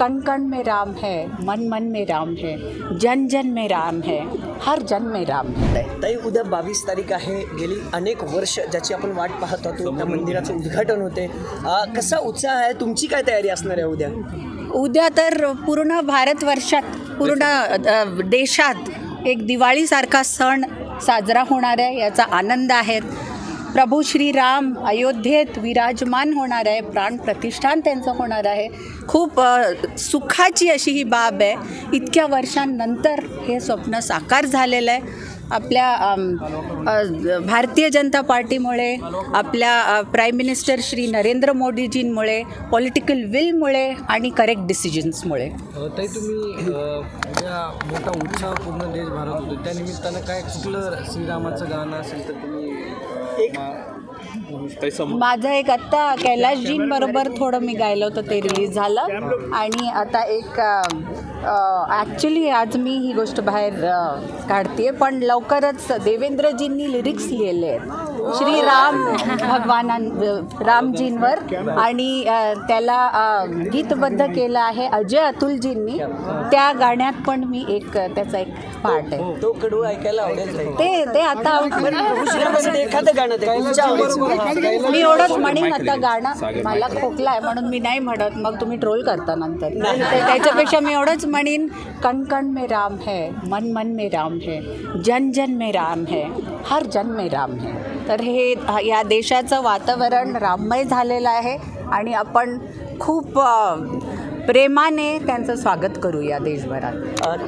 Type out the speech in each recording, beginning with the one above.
कण कण में राम है मन मन में राम है जन जन में राम है हर जन में राम है। ताई उद्या बावीस तारीख आहे गेली अनेक वर्ष ज्याची आपण वाट पाहत होतो त्या मंदिराचं उद्घाटन होते. कसा उत्साह आहे? तुमची काय तयारी असणार आहे उद्या? उद्या तर पूर्ण भारतवर्षात पूर्ण अ, देशात एक दिवाळीसारखा सण साजरा होणार आहे याचा आनंद आहे. प्रभू श्रीराम अयोध्येत विराजमान होणार आहे प्राण प्रतिष्ठान त्यांचं होणार आहे. खूप सुखाची अशी ही बाब आहे. इतक्या वर्षांनंतर हे स्वप्न साकार झालेलं आहे. आपल्या भारतीय जनता पार्टीमुळे आपल्या प्राईम मिनिस्टर श्री नरेंद्र मोदीजींमुळे पॉलिटिकल विलमुळे आणि करेक्ट डिसिजन्समुळे ताई तुम्ही मोठा उत्साह पूर्ण देशभरात होतो त्या निमित्तानं काय कुठलं श्रीरामाचं गाणं असेल तर तुम्ही एक माझं एक आत्ता कैलाशजींबरोबर थोडं मी गायलं होतं ते रिलीज झालं. आणि आता एक ॲक्च्युली आज मी ही गोष्ट बाहेर काढते पण लवकरच देवेंद्रजींनी लिरिक्स लिहिले आहेत. श्रीराम भगवानां रामजींवर आणि त्याला गीतबद्ध केलं आहे अजय अतुलजींनी. त्या गाण्यात पण मी एक त्याचा एक पार्ट आहे. तो कडू ऐकायला. ते ते आता एखादं गाणं. मी एवढंच म्हणेन आता गाणं. मला खोकला आहे म्हणून मी नाही म्हणत. मग तुम्ही ट्रोल करता नंतर. तर त्याच्यापेक्षा मी एवढंच म्हणेन कण कण में राम है मन मन में राम है जन जन में राम है हर जन में राम है। तर हे या देशाचं वातावरण राममय झालेलं आहे आणि आपण खूप प्रेमाने त्यांचं स्वागत करूया देशभरात.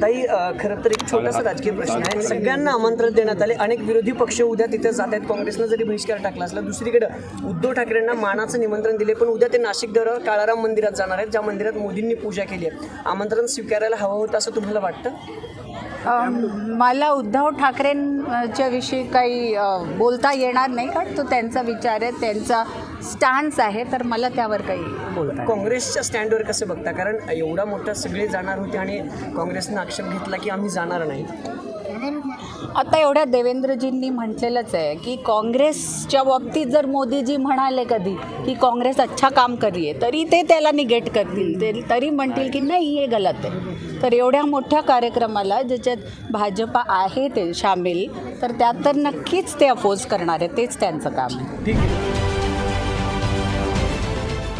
ताई खरं तर एक छोटासा राजकीय प्रश्न आहे. सगळ्यांना आमंत्रण देण्यात आले. अनेक विरोधी पक्ष उद्या तिथे जात आहेत काँग्रेसनं जरी बहिष्कार टाकला असला दुसरीकडे उद्धव ठाकरेंना मानाचं निमंत्रण दिले पण उद्या ते नाशिक दर काळाराम मंदिरात जाणार आहेत ज्या मंदिरात मोदींनी पूजा केली आहे. आमंत्रण स्वीकारायला हवं होतं असं तुम्हाला वाटतं? अम, मला उद्धव ठाकरेंच्या विषयी काही अ, बोलता येणार नाही कारण तो त्यांचा विचार आहे त्यांचा स्टान्स आहे तर मला त्यावर काही बोलता काँग्रेसच्या स्टँडवर कसं बघता? कारण एवढा मोठा सगळे जाणार होते आणि काँग्रेसनं आक्षेप घेतला की आम्ही जाणार नाही. आता एवढ्या देवेंद्रजींनी म्हटलेलंच आहे की काँग्रेसच्या बाबतीत जर मोदीजी म्हणाले कधी की काँग्रेस अच्छा काम करीये तरी ते त्याला निगेट करतील. ते तरी म्हणतील की नाही हे गलत आहे. तर एवढ्या मोठ्या कार्यक्रमाला ज्याच्यात भाजपा आहे ते सामील तर त्यात तर नक्कीच ते अपोज करणार आहे तेच त्यांचं काम आहे.